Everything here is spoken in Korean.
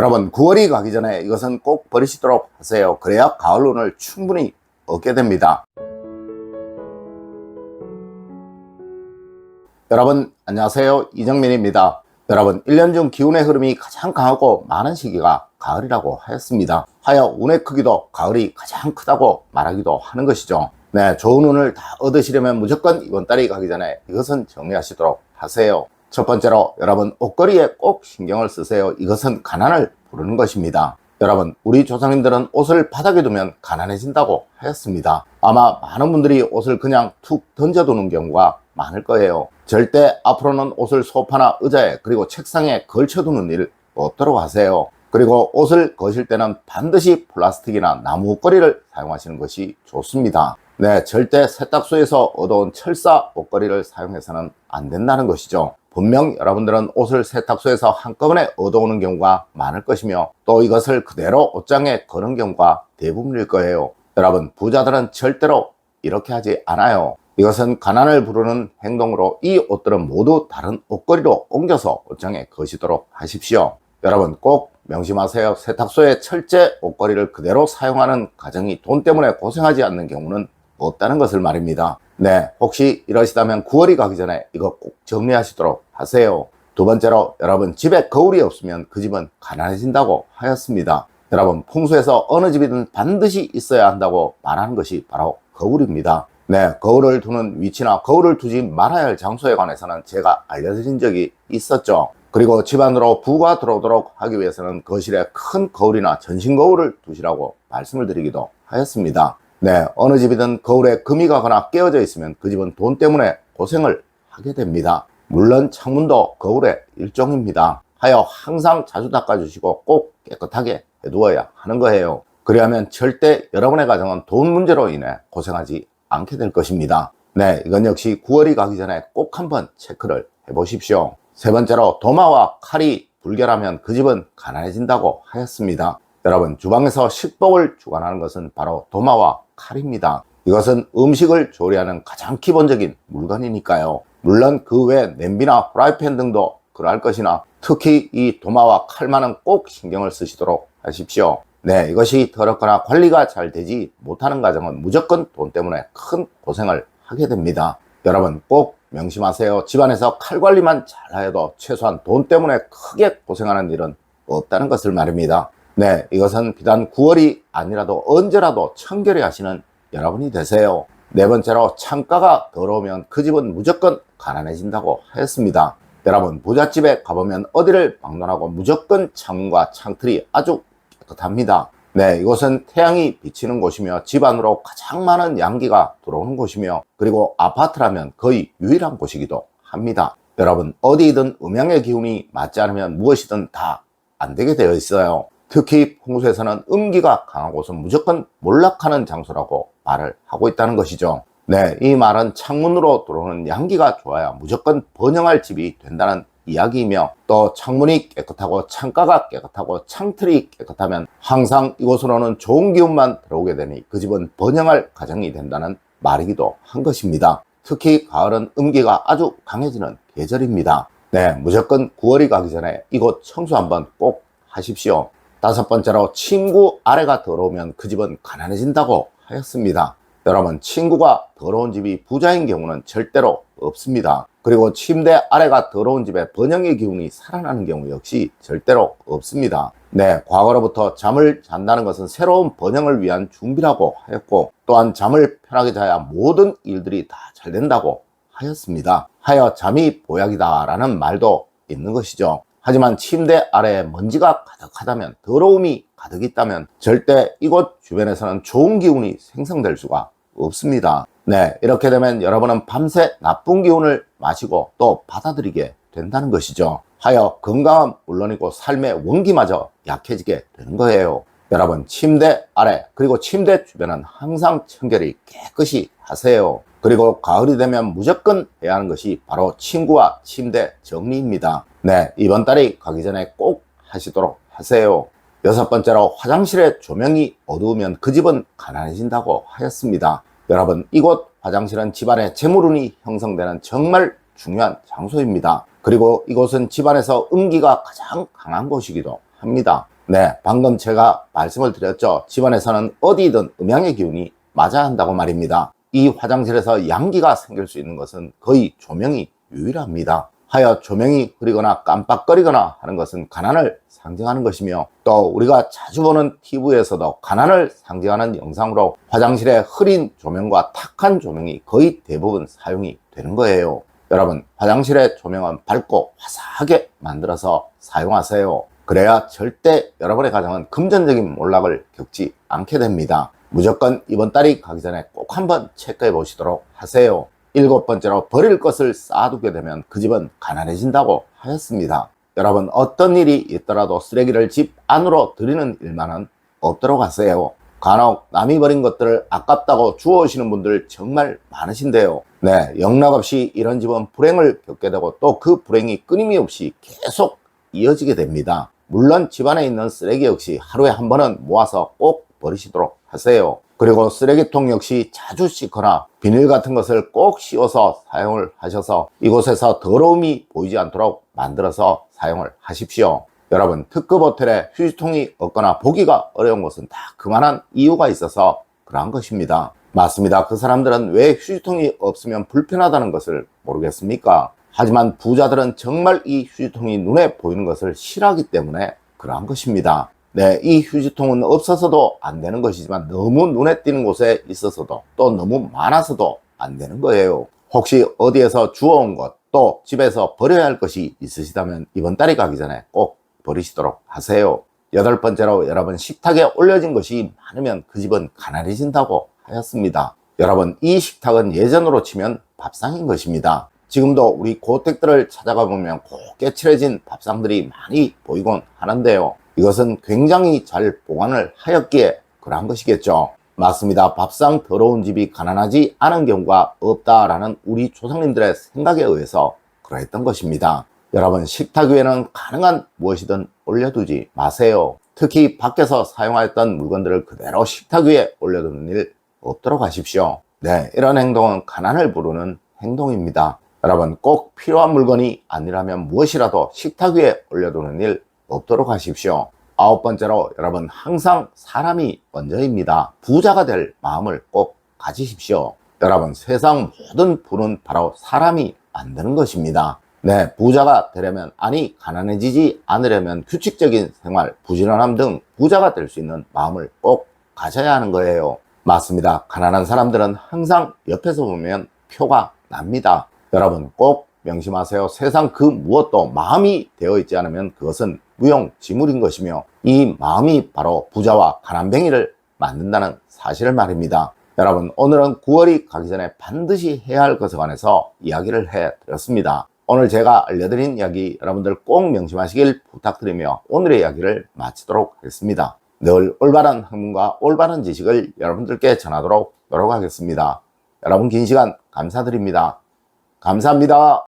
여러분 9월이 가기 전에 이것은 꼭 버리시도록 하세요. 그래야 가을 운을 충분히 얻게 됩니다. 여러분 안녕하세요 이정민입니다. 여러분 1년 중 기운의 흐름이 가장 강하고 많은 시기가 가을이라고 하였습니다. 하여 운의 크기도 가을이 가장 크다고 말하기도 하는 것이죠. 네, 좋은 운을 다 얻으시려면 무조건 이번 달이 가기 전에 이것은 정리하시도록 하세요. 첫 번째로 여러분 옷걸이에 꼭 신경을 쓰세요. 이것은 가난을 부르는 것입니다. 여러분 우리 조상님들은 옷을 바닥에 두면 가난해진다고 하였습니다. 아마 많은 분들이 옷을 그냥 툭 던져두는 경우가 많을 거예요. 절대 앞으로는 옷을 소파나 의자에 그리고 책상에 걸쳐두는 일 없도록 하세요. 그리고 옷을 거실 때는 반드시 플라스틱이나 나무 옷걸이를 사용하시는 것이 좋습니다. 네, 절대 세탁소에서 얻어온 철사 옷걸이를 사용해서는 안 된다는 것이죠. 분명 여러분들은 옷을 세탁소에서 한꺼번에 얻어오는 경우가 많을 것이며 또 이것을 그대로 옷장에 거는 경우가 대부분일 거예요. 여러분, 부자들은 절대로 이렇게 하지 않아요. 이것은 가난을 부르는 행동으로 이 옷들은 모두 다른 옷걸이로 옮겨서 옷장에 거시도록 하십시오. 여러분 꼭 명심하세요. 세탁소에 철제 옷걸이를 그대로 사용하는 가정이 돈 때문에 고생하지 않는 경우는 없다는 것을 말입니다. 네, 혹시 이러시다면 9월이 가기 전에 이거 꼭 정리하시도록 하세요. 두 번째로 여러분 집에 거울이 없으면 그 집은 가난해진다고 하였습니다. 여러분 풍수에서 어느 집이든 반드시 있어야 한다고 말하는 것이 바로 거울입니다. 네, 거울을 두는 위치나 거울을 두지 말아야 할 장소에 관해서는 제가 알려드린 적이 있었죠. 그리고 집안으로 부가 들어오도록 하기 위해서는 거실에 큰 거울이나 전신 거울을 두시라고 말씀을 드리기도 하였습니다. 네, 어느 집이든 거울에 금이 가거나 깨어져 있으면 그 집은 돈 때문에 고생을 하게 됩니다. 물론 창문도 거울의 일종입니다. 하여 항상 자주 닦아주시고 꼭 깨끗하게 해두어야 하는 거예요. 그리하면 절대 여러분의 가정은 돈 문제로 인해 고생하지 않게 될 것입니다. 네, 이건 역시 9월이 가기 전에 꼭 한번 체크를 해보십시오. 세 번째로 도마와 칼이 불결하면 그 집은 가난해진다고 하였습니다. 여러분 주방에서 식복을 주관하는 것은 바로 도마와 칼입니다. 이것은 음식을 조리하는 가장 기본적인 물건이니까요. 물론 그 외 냄비나 프라이팬 등도 그러할 것이나 특히 이 도마와 칼만은 꼭 신경을 쓰시도록 하십시오. 네, 이것이 더럽거나 관리가 잘 되지 못하는 가정은 무조건 돈 때문에 큰 고생을 하게 됩니다. 여러분 꼭 명심하세요. 집안에서 칼 관리만 잘해도 최소한 돈 때문에 크게 고생하는 일은 없다는 것을 말입니다. 네, 이것은 비단 9월이 아니라도 언제라도 청결히 하시는 여러분이 되세요. 네 번째로 창가가 더러우면 그 집은 무조건 가난해진다고 하였습니다. 여러분 부잣집에 가보면 어디를 방문하고 무조건 창문과 창틀이 아주 깨끗합니다. 네, 이곳은 태양이 비치는 곳이며 집 안으로 가장 많은 양기가 들어오는 곳이며 그리고 아파트라면 거의 유일한 곳이기도 합니다. 여러분 어디든 음양의 기운이 맞지 않으면 무엇이든 다 안 되게 되어 있어요. 특히 풍수에서는 음기가 곳은 무조건 몰락하는 장소라고 말을 하고 있다는 것이죠. 네, 이 말은 창문으로 들어오는 양기가 좋아야 무조건 번영할 집이 된다는 이야기이며 또 창문이 깨끗하고 창가가 깨끗하고 창틀이 깨끗하면 항상 이곳으로는 좋은 기운만 들어오게 되니 그 집은 번영할 가정이 된다는 말이기도 한 것입니다. 특히 가을은 음기가 아주 강해지는 계절입니다. 네, 무조건 9월이 가기 전에 이곳 청소 한번 꼭 하십시오. 다섯 번째로 친구 아래가 더러우면 그 집은 가난해진다고 하였습니다. 여러분 친구가 더러운 집이 부자인 경우는 절대로 없습니다. 그리고 침대 아래가 더러운 집에 번영의 기운이 살아나는 경우 역시 절대로 없습니다. 네, 과거로부터 잠을 잔다는 것은 새로운 번영을 위한 준비라고 하였고 또한 잠을 편하게 자야 모든 일들이 다 잘 된다고 하였습니다. 하여 잠이 보약이다라는 말도 있는 것이죠. 하지만 침대 아래에 먼지가 가득하다면 더러움이 가득 있다면 절대 이곳 주변에서는 좋은 기운이 생성될 수가 없습니다. 네, 이렇게 되면 여러분은 밤새 나쁜 기운을 마시고 또 받아들이게 된다는 것이죠. 하여 건강은 물론이고 삶의 원기마저 약해지게 되는 거예요. 여러분 침대 아래 그리고 침대 주변은 항상 청결히 깨끗이 하세요. 그리고 가을이 되면 무조건 해야 하는 것이 바로 침구와 침대 정리입니다. 네, 이번 달이 가기 전에 꼭 하시도록 하세요. 여섯 번째로 화장실에 조명이 어두우면 그 집은 가난해진다고 하였습니다. 여러분, 이곳 화장실은 집안에 재물운이 형성되는 정말 중요한 장소입니다. 그리고 이곳은 집안에서 음기가 가장 강한 곳이기도 합니다. 네, 방금 제가 말씀을 드렸죠. 집안에서는 어디든 음양의 기운이 맞아야 한다고 말입니다. 이 화장실에서 양기가 생길 수 있는 것은 거의 조명이 유일합니다. 하여 조명이 흐리거나 깜빡거리거나 하는 것은 가난을 상징하는 것이며 또 우리가 자주 보는 TV에서도 가난을 상징하는 영상으로 화장실에 흐린 조명과 탁한 조명이 거의 대부분 사용이 되는 거예요. 여러분 화장실의 조명은 밝고 화사하게 만들어서 사용하세요. 그래야 절대 여러분의 가정은 금전적인 몰락을 겪지 않게 됩니다. 무조건 이번 달이 가기 전에 꼭 한번 체크해 보시도록 하세요. 일곱 번째로 버릴 것을 쌓아두게 되면 그 집은 가난해진다고 하였습니다. 여러분 어떤 일이 있더라도 쓰레기를 집 안으로 들이는 일만은 없도록 하세요. 간혹 남이 버린 것들을 아깝다고 주워오시는 분들 정말 많으신데요. 네, 영락없이 이런 집은 불행을 겪게 되고 또 그 불행이 끊임없이 계속 이어지게 됩니다. 물론 집안에 있는 쓰레기 역시 하루에 한 번은 모아서 꼭 버리시도록 하세요. 그리고 쓰레기통 역시 자주 씻거나 비닐 같은 것을 꼭 씌워서 사용을 하셔서 이곳에서 더러움이 보이지 않도록 만들어서 사용을 하십시오. 여러분 특급 호텔에 휴지통이 없거나 보기가 어려운 곳은 다 그만한 이유가 있어서 그러한 것입니다. 맞습니다. 그 사람들은 왜 휴지통이 없으면 불편하다는 것을 모르겠습니까? 하지만 부자들은 정말 이 휴지통이 눈에 보이는 것을 싫어하기 때문에 그러한 것입니다. 네, 이 휴지통은 없어서도 안 되는 것이지만 너무 눈에 띄는 곳에 있어서도 또 너무 많아서도 안 되는 거예요. 혹시 어디에서 주워온 것, 또 집에서 버려야 할 것이 있으시다면 이번 달이 가기 전에 꼭 버리시도록 하세요. 여덟 번째로 여러분 식탁에 올려진 것이 많으면 그 집은 가난해진다고 하였습니다. 여러분 이 식탁은 예전으로 치면 밥상인 것입니다. 지금도 우리 고택들을 찾아가 보면 곱게 칠해진 밥상들이 많이 보이곤 하는데요. 이것은 굉장히 잘 보관을 하였기에 그러한 것이겠죠. 맞습니다. 밥상 더러운 집이 가난하지 않은 경우가 없다라는 우리 조상님들의 생각에 의해서 그러했던 것입니다. 여러분 식탁 위에는 가능한 무엇이든 올려두지 마세요. 특히 밖에서 사용하였던 물건들을 그대로 식탁 위에 올려두는 일 없도록 하십시오. 네, 이런 행동은 가난을 부르는 행동입니다. 여러분 꼭 필요한 물건이 아니라면 무엇이라도 식탁 위에 올려두는 일 없도록 하십시오. 아홉 번째로 여러분 항상 사람이 먼저입니다. 부자가 될 마음을 꼭 가지십시오. 여러분 세상 모든 부는 바로 사람이 만드는 것입니다. 네, 부자가 되려면 아니 가난해지지 않으려면 규칙적인 생활, 부지런함 등 부자가 될 수 있는 마음을 꼭 가져야 하는 거예요. 맞습니다. 가난한 사람들은 항상 옆에서 보면 표가 납니다. 여러분 꼭 명심하세요. 세상 그 무엇도 마음이 되어 있지 않으면 그것은 무용지물인 것이며 이 마음이 바로 부자와 가난뱅이를 만든다는 사실을 말입니다. 여러분 오늘은 9월이 가기 전에 반드시 해야 할 것에 관해서 이야기를 해 드렸습니다. 오늘 제가 알려드린 이야기 여러분들 꼭 명심하시길 부탁드리며 오늘의 이야기를 마치도록 하겠습니다. 늘 올바른 학문과 올바른 지식을 여러분들께 전하도록 노력하겠습니다. 여러분 긴 시간 감사드립니다. 감사합니다.